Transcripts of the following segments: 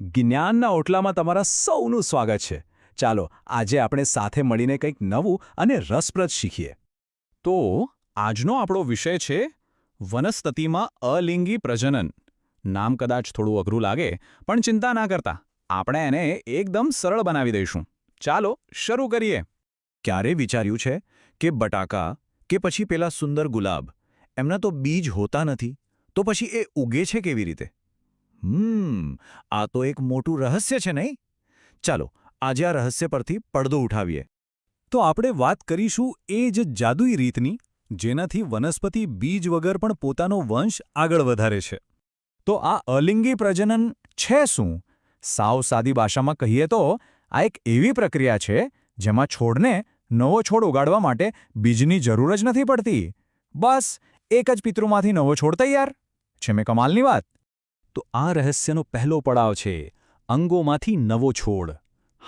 જ્ઞાનના ઓટલામાં તમારા સૌનું સ્વાગત છે. ચાલો, આજે આપણે સાથે મળીને કંઈક નવું અને રસપ્રદ શીખીએ. તો, આજનો આપણો વિષય છે, વનસ્પતિમાં અલિંગી પ્રજનન. નામ કદાચ થોડું અઘરું લાગે, પણ ચિંતા ના કરતા. આપણે એને એકદમ સરળ બનાવી દઈશું. ચાલો, શરૂ કરીએ. ક્યારે વિચાર્યું છે કે બટાકા કે પછી પેલા સુંદર ગુલાબ? એમના તો બીજ હોતા નથી. તો પછી એ ઉગે છે કેવી રીતે? હમ, આ તો એક મોટું રહસ્ય છે નહીં? ચાલો, આજે આ રહસ્ય પરથી પડદો ઉઠાવીએ. તો આપણે વાત કરીશું એ જ જાદુઈ રીતની, જેનાથી વનસ્પતિ બીજ વગર પણ પોતાનો વંશ આગળ વધારે છે. તો આ અલિંગી પ્રજનન છે શું? સાવ સાદી ભાષામાં કહીએ તો, આ એક એવી પ્રક્રિયા છે, જેમાં છોડને નવો છોડ ઉગાડવા માટે બીજની જરૂર જ નથી પડતી. બસ, એક જ પિતૃમાંથી નવો છોડ તૈયાર. છે મેં કમાલની વાત. તો આ રહસ્યનો પહેલો પડાવ છે, અંગોમાંથી નવો છોડ.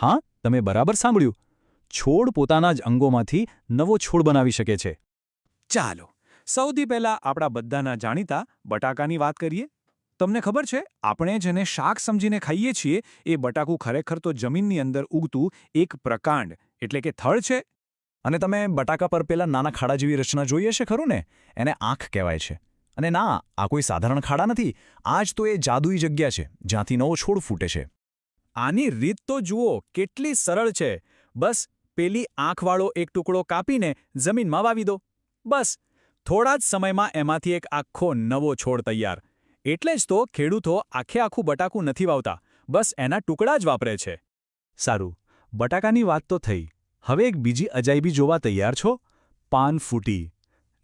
હા, તમે બરાબર સાંભળ્યું. છોડ પોતાના જ અંગોમાંથી નવો છોડ બનાવી શકે છે. ચાલો, સૌથી પહેલા આપણા બધાના જાણીતા બટાકાની વાત કરીએ. તમને ખબર છે, આપણે જેને શાક સમજીને ખાઈએ છીએ, એ બટાકું ખરેખર તો જમીનની અંદર ઉગતું એક પ્રકાંડ, એટલે કે થળ છે. અને તમે બટાકા પર પેલા નાના ખાડા જેવી રચના જોઈએ છે ખરું ને? એને આંખ કહેવાય છે. અને ના, આ કોઈ સાધારણ ખાડા નથી. આ જ તો એ જાદુઈ જગ્યા છે, જ્યાંથી નવો છોડ ફૂટે છે. આની રીત તો જુઓ, કેટલી સરળ છે. બસ, પેલી આંખવાળો એક ટુકડો કાપીને જમીનમાં વાવી દો. બસ, થોડા જ સમયમાં એમાંથી એક આખો નવો છોડ તૈયાર. એટલે જ તો ખેડૂતો આખે આખું બટાકું નથી વાવતા. બસ, એના ટુકડા જ વાપરે છે. સારું, બટાકાની વાત તો થઈ. હવે એક બીજી અજાયબી જોવા તૈયાર છો? પાન ફૂટી.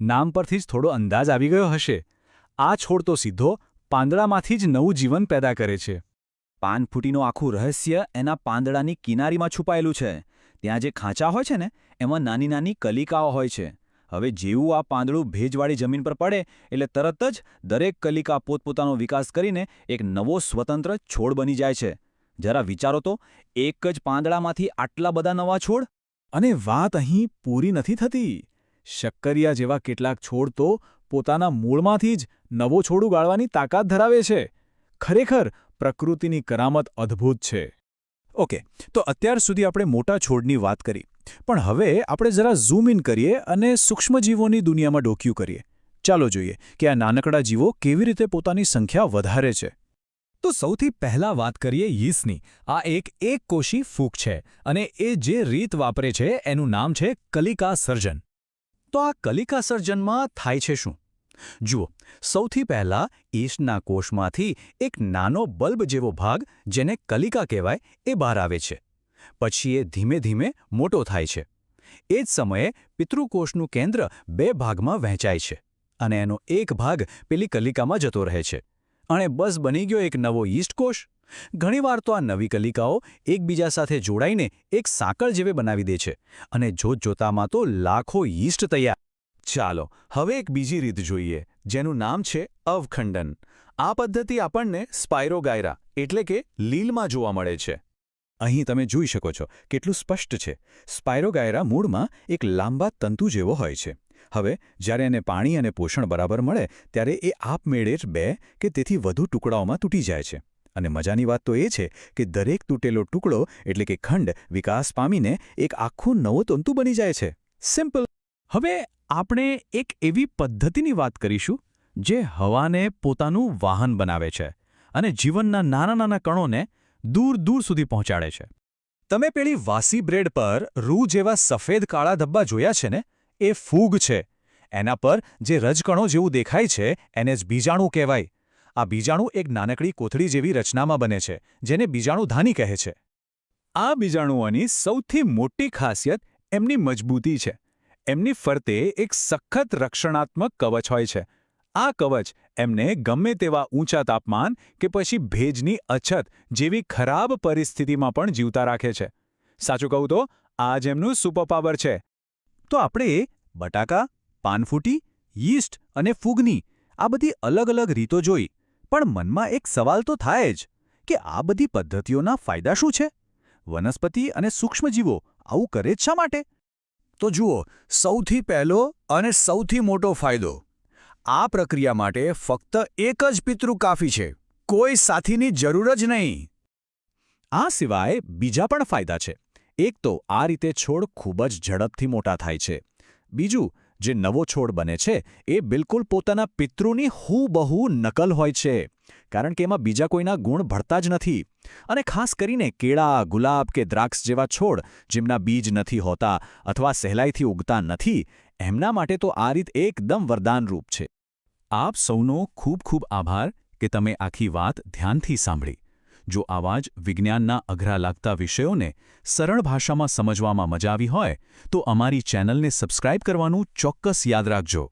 નામ પરથી જ થોડો અંદાજ આવી ગયો હશે. આ છોડ તો સીધો પાંદડામાંથી જ નવું જીવન પેદા કરે છે. પાનફૂટીનું આખું રહસ્ય એના પાંદડાની કિનારીમાં છુપાયેલું છે. ત્યાં જે ખાંચા હોય છે ને, એમાં નાની નાની કલિકાઓ હોય છે. હવે જેવું આ પાંદડું ભેજવાળી જમીન પર પડે, એટલે તરત જ દરેક કલિકા પોતપોતાનો વિકાસ કરીને એક નવો સ્વતંત્ર છોડ બની જાય છે. જરા વિચારો તો, એક જ પાંદડામાંથી આટલા બધા નવા છોડ? અને વાત અહીં પૂરી નથી થતી. શક્કરિયા જેવા કેટલાક છોડ તો પોતાના મૂળમાંથી જ નવો છોડ ઉગાડવાની તાકાત ધરાવે છે. ખરેખર પ્રકૃતિની કરામત અદ્ભુત છે. ઓકે, તો અત્યાર સુધી આપણે મોટા છોડની વાત કરી. પણ હવે આપણે જરા ઝૂમ ઇન કરીએ અને સૂક્ષ્મજીવોની દુનિયામાં ડોક્યું કરીએ. ચાલો જોઈએ કે આ નાનકડા જીવો કેવી રીતે પોતાની સંખ્યા વધારે છે. તો સૌથી પહેલા વાત કરીએ યીસની આ એક એક કોશી ફૂગ છે અને એ જે રીત વાપરે છે એનું નામ છે કલિકા સર્જન તો આ કલિકા સર્જનમાં થાય છે શું? જુઓ, સૌથી પહેલા ઈસ્ટના કોષમાંથી એક નાનો બલ્બ જેવો ભાગ, જેને કલિકા કહેવાય, એ બહાર આવે છે. પછી એ ધીમે ધીમે મોટો થાય છે. એ જ સમયે પિતૃકોષનું કેન્દ્ર બે ભાગમાં વહેંચાય છે અને એનો એક ભાગ પેલી કલિકામાં જતો રહે છે. અને બસ બની ગયો એક નવો ઈસ્ટ કોષ ઘણીવાર તો આ નવી કલિકાઓ એકબીજા સાથે જોડાઈને એક સાંકળ જેવે બનાવી દે છે અને જોતજોતામાં તો લાખો ઈસ્ટ તૈયાર. ચાલો, હવે એક બીજી રીત જોઈએ, જેનું નામ છે અવખંડન. આ પદ્ધતિ આપણને સ્પાયરોગાયરા, એટલે કે લીલમાં જોવા મળે છે. અહીં તમે જોઈ શકો છો, કેટલું સ્પષ્ટ છે. સ્પાયરોગાયરા મૂળમાં એક લાંબા તંતુ જેવો હોય છે. હવે જ્યારે એને પાણી અને પોષણ બરાબર મળે, ત્યારે એ આપમેળે જ બે કે તેથી વધુ ટુકડાઓમાં તૂટી જાય છે. અને મજાની વાત તો એ છે કે દરેક તૂટેલો ટુકડો એટલે કે ખંડ વિકાસ પામીને એક આખું નવો તંતુ બની જાય છે. સિમ્પલ. હવે આપણે એક એવી પદ્ધતિની વાત કરીશું, જે હવાને પોતાનું વાહન બનાવે છે અને જીવનના નાના નાના કણોને દૂર દૂર સુધી પહોંચાડે છે. તમે પેલી વાસી બ્રેડ પર રૂ જેવા સફેદ કાળા ધબ્બા જોયા છે ને? એ ફૂગ છે. એના પર જે રજકણો જેવું દેખાય છે, એને જ બીજાણુ કહેવાય. આ બીજાણુ એક નાનકડી કોથળી જેવી રચનામાં બને છે, જેને બીજાણુ ધાની કહે છે. આ બીજાણુઓની સૌથી મોટી ખાસિયત એમની મજબૂતી છે. એમની ફરતે એક સખત રક્ષણાત્મક કવચ હોય છે. આ કવચ એમને ગમે તેવા ઊંચા તાપમાન કે પછી ભેજની અછત જેવી ખરાબ પરિસ્થિતિમાં પણ જીવતા રાખે છે. સાચું કહું તો, આ જ એમનું સુપરપાવર છે. તો આપણે બટાકા, પાનફૂટી, યીસ્ટ અને ફૂગની આ બધી અલગ અલગ રીતો જોઈ. પણ મનમાં એક સવાલ તો થાય જ કે આ બધી પદ્ધતિઓના ફાયદા શું છે? વનસ્પતિ અને સૂક્ષ્મજીવો આવું કરે જ શા માટે? તો જુઓ, સૌથી પહેલો અને સૌથી મોટો ફાયદો. આ પ્રક્રિયા માટે ફક્ત એક જ પિતૃ કાફી છે. કોઈ સાથીની જરૂર જ નહીં. આ સિવાય બીજા પણ ફાયદા છે. એક તો આ રીતે છોડ ખૂબ જ ઝડપથી મોટા થાય છે. બીજું, જે નવો છોડ બને છે, એ બિલકુલ પોતાના પિતૃની હૂબહુ નકલ હોય છે, કારણ કે એમાં બીજા કોઈના ગુણ ભળતા જ નથી. અને ખાસ કરીને કેળા, ગુલાબ કે દ્રાક્ષ જેવા છોડ જેમના બીજ નથી હોતા અથવા સહેલાઈથી ઉગતા નથી, એમના માટે તો આ રીત એકદમ વરદાનરૂપ છે. આપ સૌનો ખૂબ ખૂબ આભાર કે તમે આખી વાત ધ્યાનથી સાંભળી. જો આવા જ વિજ્ઞાનના અઘરા લાગતા વિષયોને સરળ ભાષામાં સમજવામાં મજા આવી હોય, તો અમારી ચેનલને સબસ્ક્રાઇબ કરવાનું ચોક્કસ યાદ રાખજો.